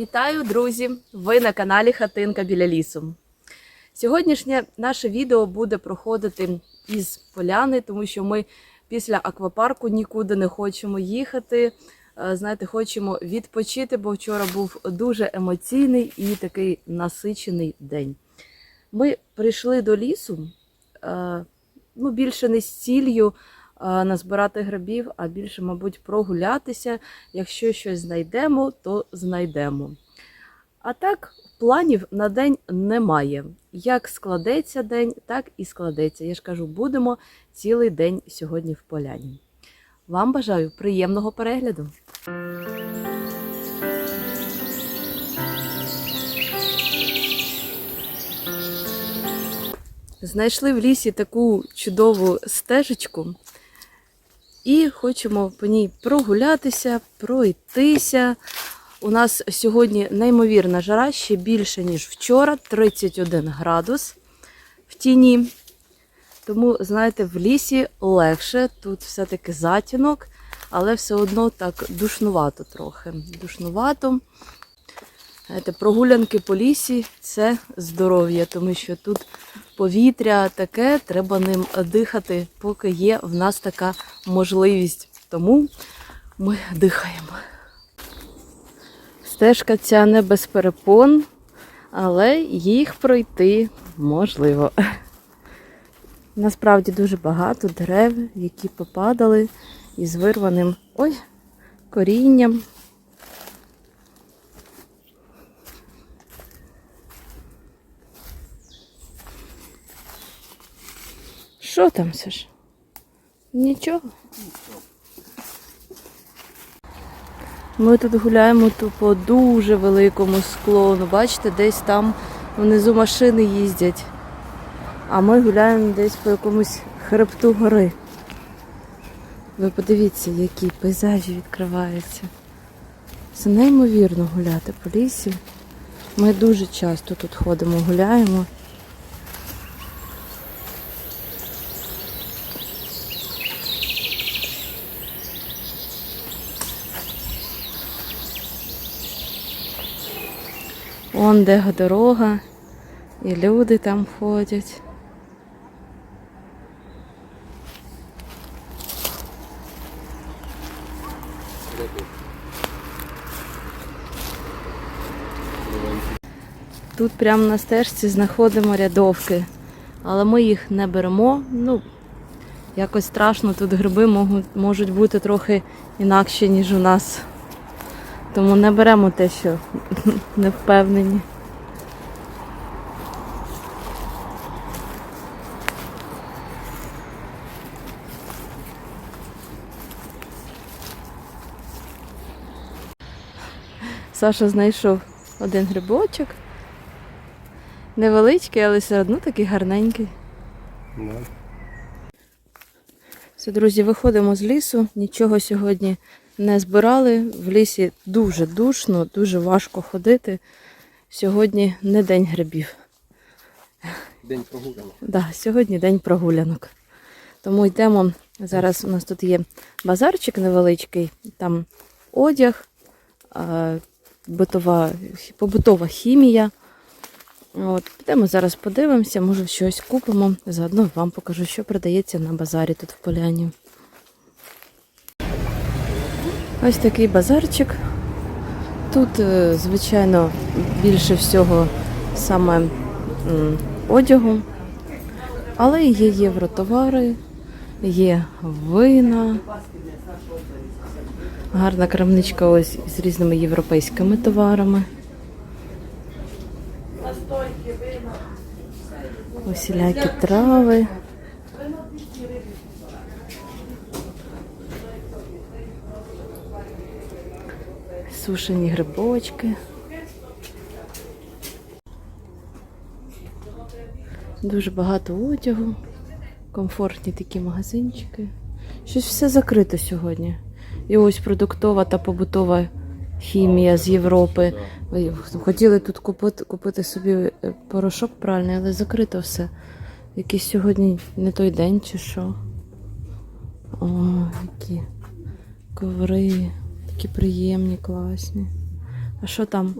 Вітаю, друзі! Ви на каналі Хатинка біля лісу. Сьогоднішнє наше відео буде проходити із поляни, тому що ми після аквапарку нікуди не хочемо їхати. Е, Знаєте, хочемо відпочити, бо вчора був дуже емоційний і такий насичений день. Ми прийшли до лісу е, ну, більше не з ціллю назбирати грибів, а більше, мабуть, прогулятися. Якщо щось знайдемо, то знайдемо. А так, планів на день немає. Як складеться день, так і складеться. Я ж кажу, будемо цілий день сьогодні в поляні. Вам бажаю приємного перегляду. Знайшли в лісі таку чудову стежечку і хочемо по ній прогулятися, пройтися. У нас сьогодні неймовірна жара, ще більше, ніж вчора, 31 градус в тіні. Тому, знаєте, в лісі легше, тут все-таки затінок, але все одно так душнувато трохи. Душнувато. Знаєте, прогулянки по лісі це здоров'я, тому що тут повітря таке, треба ним дихати, поки є в нас така можливість. Тому ми дихаємо. Стежка ця не без перепон, але їх пройти можливо. Насправді дуже багато дерев, які попадали із вирваним ой, корінням. Що там, Саш? Нічого. Ми тут гуляємо тут по дуже великому склону. Бачите, десь там внизу машини їздять. А ми гуляємо десь по якомусь хребту гори. Ви подивіться, які пейзажі відкриваються. Це неймовірно гуляти по лісі. Ми дуже часто тут ходимо, гуляємо. Вон де дорога, і люди там ходять. Тут прямо на стежці знаходимо рядовки, але ми їх не беремо. Ну, якось страшно, тут гриби можуть, бути трохи інакші, ніж у нас. Тому не беремо те, що не впевнені. Саша знайшов один грибочок. Невеличкий, але все одно такий гарненький. Все, друзі, виходимо з лісу. Нічого сьогодні не збирали. В лісі дуже душно, дуже важко ходити. Сьогодні не день грибів. День прогулянок. Да, сьогодні день прогулянок. Тому йдемо. Зараз у нас тут є базарчик невеличкий, там одяг, битова, побутова хімія. От, підемо зараз подивимося, може щось купимо. Заодно вам покажу, що продається на базарі тут в поляні. Ось такий базарчик. Тут, е, звичайно, більше всього саме одягу, але є євротовари, є вина. Гарна крамничка ось з різними європейськими товарами. Усілякі трави. Сушені грибочки. Дуже багато одягу. Комфортні такі магазинчики. Щось все закрито сьогодні. І ось продуктова та побутова хімія з Європи. Хотіли тут купити, купити собі е, порошок пральний, але закрито все. Якийсь сьогодні не той день чи що. О, які коври, такі приємні, класні. А що там?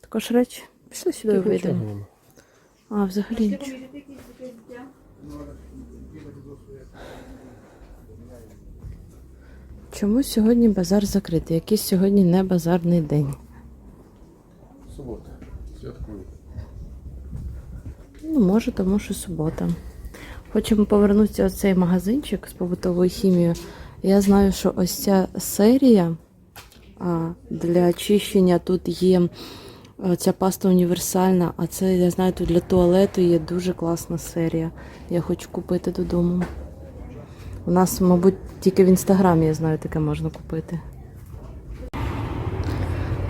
Також речі? Пішли сюди вийдемо. А, взагалі нічого. Чому сьогодні базар закритий? Якийсь сьогодні не базарний день. Субота. Святкую. Ну, може, тому що субота. Хочемо повернутися в цей магазинчик з побутовою хімією. Я знаю, що ось ця серія для очищення тут є ця паста універсальна, а це, я знаю, тут для туалету є дуже класна серія. Я хочу купити додому. У нас, мабуть, тільки в інстаграмі, я знаю, таке можна купити.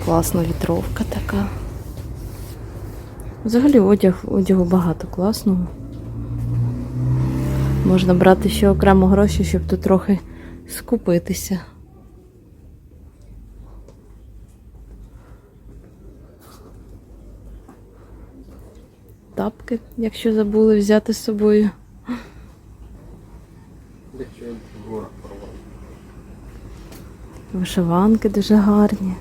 Класна вітровка така. Взагалі одяг, одягу багато класного. Можна брати ще окремо гроші, щоб тут трохи скупитися. Тапки, якщо забули взяти з собою. Вишиванки дуже гарні,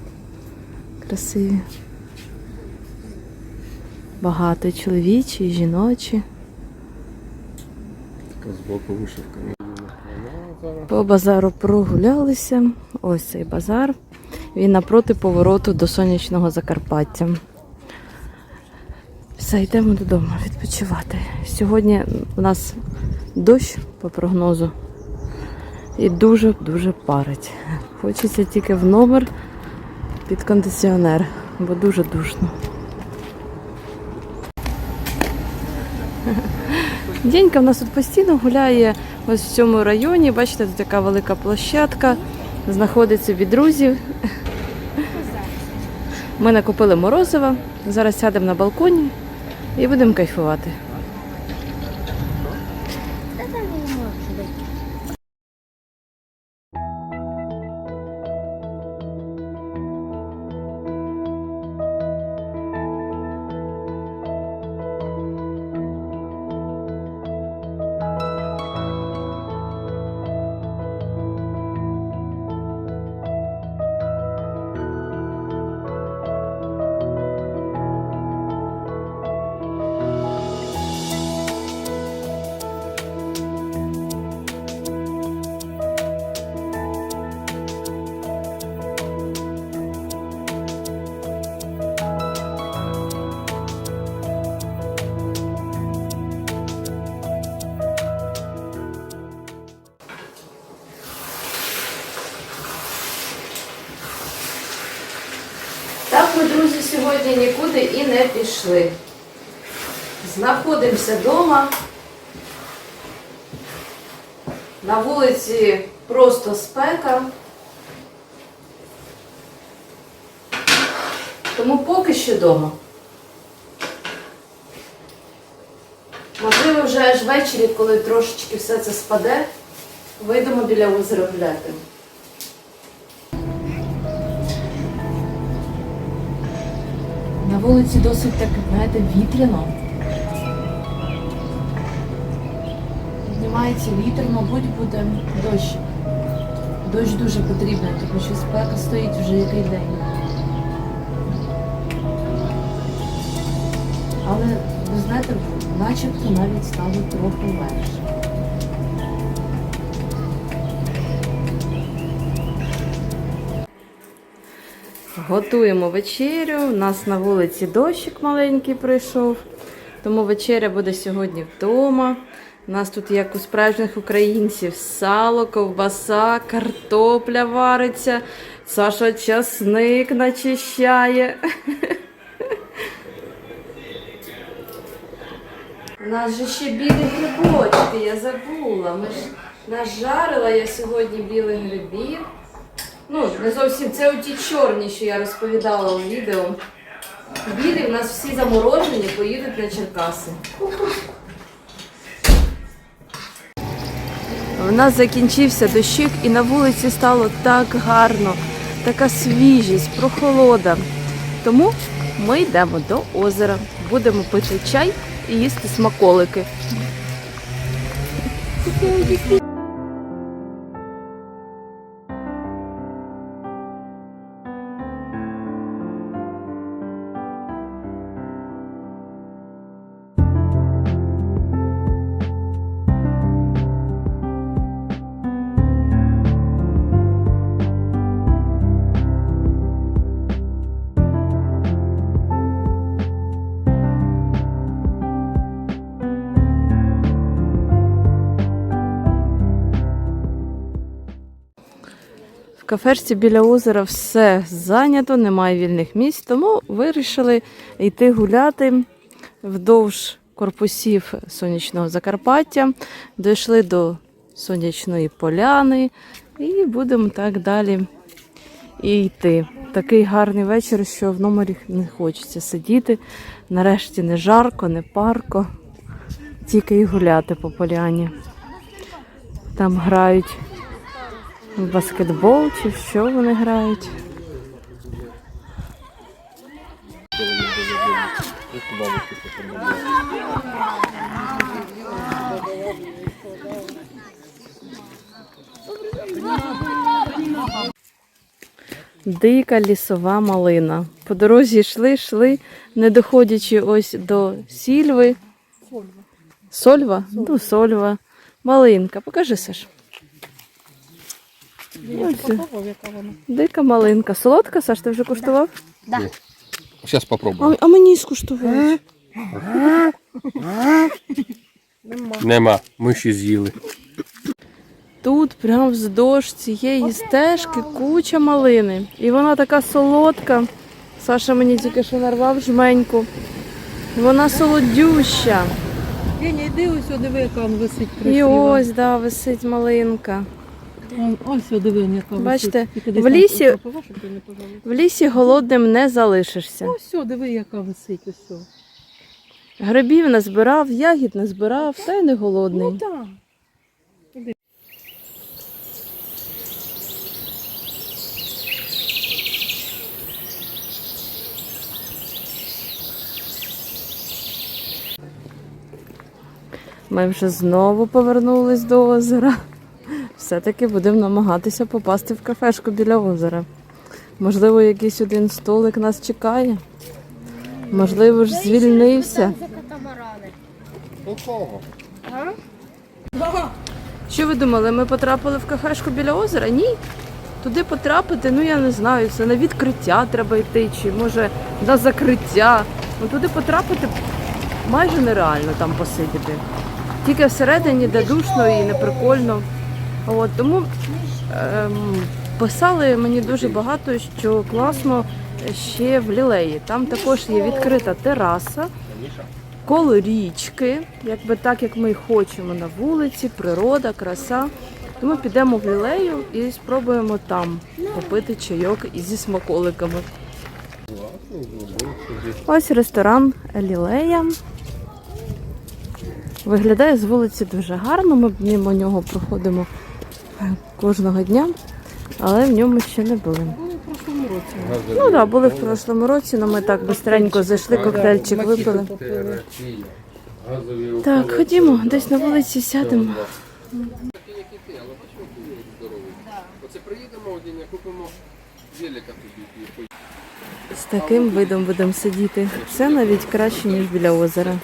красиві. Багато чоловічі, жіночі. Така збоку вишивка. По базару прогулялися. Ось цей базар. Він напроти повороту до сонячного Закарпаття. Все, йдемо додому відпочивати. Сьогодні у нас дощ по прогнозу. І дуже-дуже парить. Хочеться тільки в номер під кондиціонер, бо дуже душно. Дінька в нас тут постійно гуляє ось в цьому районі. Бачите, тут така велика площадка, знаходиться від друзів. Ми накупили морозива. Зараз сядемо на балконі і будемо кайфувати. Сьогодні нікуди і не пішли. Знаходимося вдома. На вулиці просто спека. Тому поки що вдома. Можливо, вже аж ввечері, коли трошечки все це спаде, вийдемо біля озера гуляти. Вулиці досить так, знаєте, вітряно. Піднімається вітер, мабуть, буде дощ. Дощ дуже потрібний, тому що спека стоїть вже який день. Але ви знаєте, начебто навіть стало трохи легше. Готуємо вечерю. У нас на вулиці дощик маленький прийшов, тому вечеря буде сьогодні вдома. У нас тут, як у справжніх українців, сало, ковбаса, картопля вариться, Саша часник начищає. У нас же ще білі грибочки, я забула. Ми ж нажарила я сьогодні білих грибів. Ну, не зовсім це оті чорні, що я розповідала у відео. Білі в нас всі заморожені, поїдуть на Черкаси. У нас закінчився дощик і на вулиці стало так гарно, така свіжість, прохолода. Тому ми йдемо до озера, будемо пити чай і їсти смаколики. Кафешці біля озера все зайнято, немає вільних місць, тому вирішили йти гуляти вдовж корпусів сонячного Закарпаття. Дійшли до сонячної поляни і будемо так далі і йти. Такий гарний вечір, що в номері не хочеться сидіти. Нарешті не жарко, не парко, тільки і гуляти по поляні. Там грають в баскетбол чи в що вони грають. Дика лісова малина. По дорозі йшли, йшли, не доходячи ось до сільви. Сольва? Ну, сольва. Малинка. Покажи, Саш. Ось, Дика малинка. Солодка, Саш, ти вже куштував? Зараз А, а мені скуштувати. Нема, ми ще з'їли. Тут, прямо вздовж цієї стежки, куча малини. І вона така солодка. Саша мені тільки що нарвав жменьку. Вона солодюща. Геня, йди ось, диви, яка висить І ось, да, висить малинка. Ось, диви, яка Бачите, в лісі-. В лісі голодним не залишишся. Ось, диви, яка висить, ось. Грибів не збирав, ягід назбирав, та й не голодний. Ну, так. Ми вже знову повернулись до озера. Все-таки будемо намагатися попасти в кафешку біля озера. Можливо, якийсь один столик нас чекає. Можливо ж звільнився. Що ви думали, ми потрапили в кафешку біля озера? Ні. Туди потрапити, ну я не знаю, це на відкриття треба йти, чи може на закриття. Ну туди потрапити майже нереально там посидіти. Тільки всередині, де душно і неприкольно. От, тому ем, писали мені дуже багато, що класно ще в лілеї. Там також є відкрита тераса, коло річки, якби так, як ми хочемо на вулиці, природа, краса. Тому підемо в лілею і спробуємо там попити чайок зі смаколиками. Ось ресторан Лілея. Виглядає з вулиці дуже гарно. Ми мимо нього проходимо кожного дня, але в ньому ще не були. Ну. Ну так, да, були в прошлому році, але ми так бистренько зайшли, коктейльчик випили. Так, ходімо, десь на вулиці сядемо. З таким видом будемо сидіти. Це навіть краще, ніж біля озера.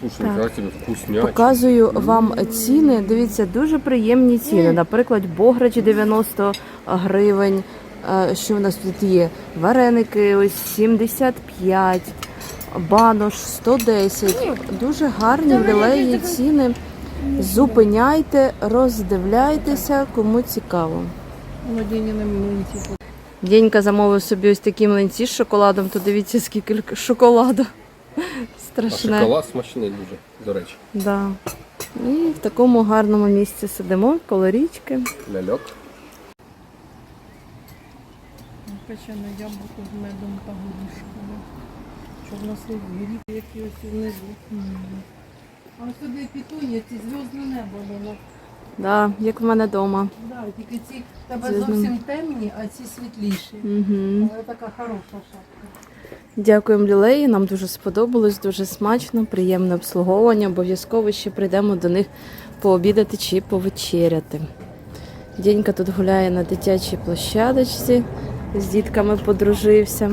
Слушай, Так. як тебе вкусняч. Показую вам ціни. Дивіться, дуже приємні ціни. Наприклад, бограч 90 гривень. Е, Що в нас тут є? Вареники ось 75, банош 110. Дуже гарні лілеї ціни. Зупиняйте, роздивляйтеся, кому цікаво. Дєнька замовив собі ось такі млинці з шоколадом, то дивіться, скільки л- шоколаду. А шоколад смачний дуже, до речі. Да. І в такому гарному місці сидимо коло річки. Ляльок. Печене яблуко з медом та горішками. Що в нас є гріб якийсь внизу. А ось туди пітун'я, ці зв'язне небо було. Да, як в мене вдома. Да, тільки ці в тебе Зв'язне. зовсім темні, а ці світліші. Угу. Але така хороша шапка. Дякуємо Лілеї, нам дуже сподобалось, дуже смачно, приємне обслуговування. Обов'язково ще прийдемо до них пообідати чи повечеряти. Дінька тут гуляє на дитячій площадочці, з дітками подружився.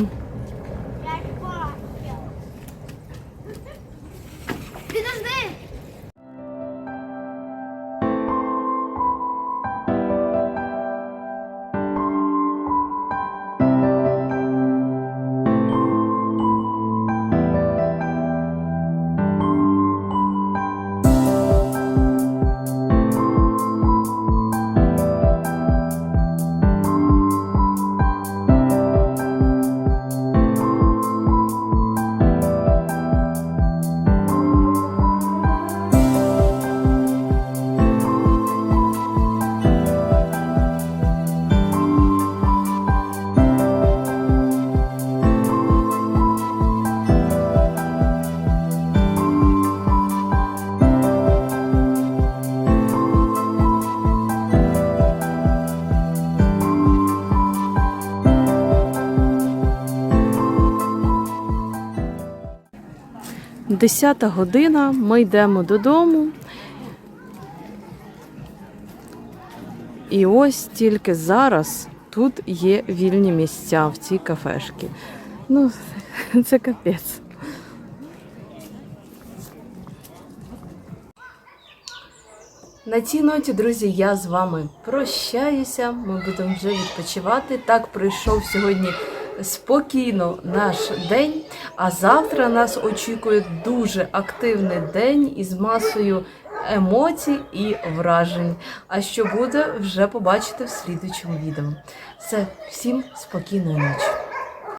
10 година, ми йдемо додому. І ось тільки зараз тут є вільні місця в цій кафешці. Ну, це капець. На цій ноті, друзі, я з вами прощаюся. Ми будемо вже відпочивати. Так пройшов сьогодні спокійно наш день. А завтра нас очікує дуже активний день із масою емоцій і вражень. А що буде, вже побачите в слідучому відео. Все, всім спокійної ночі.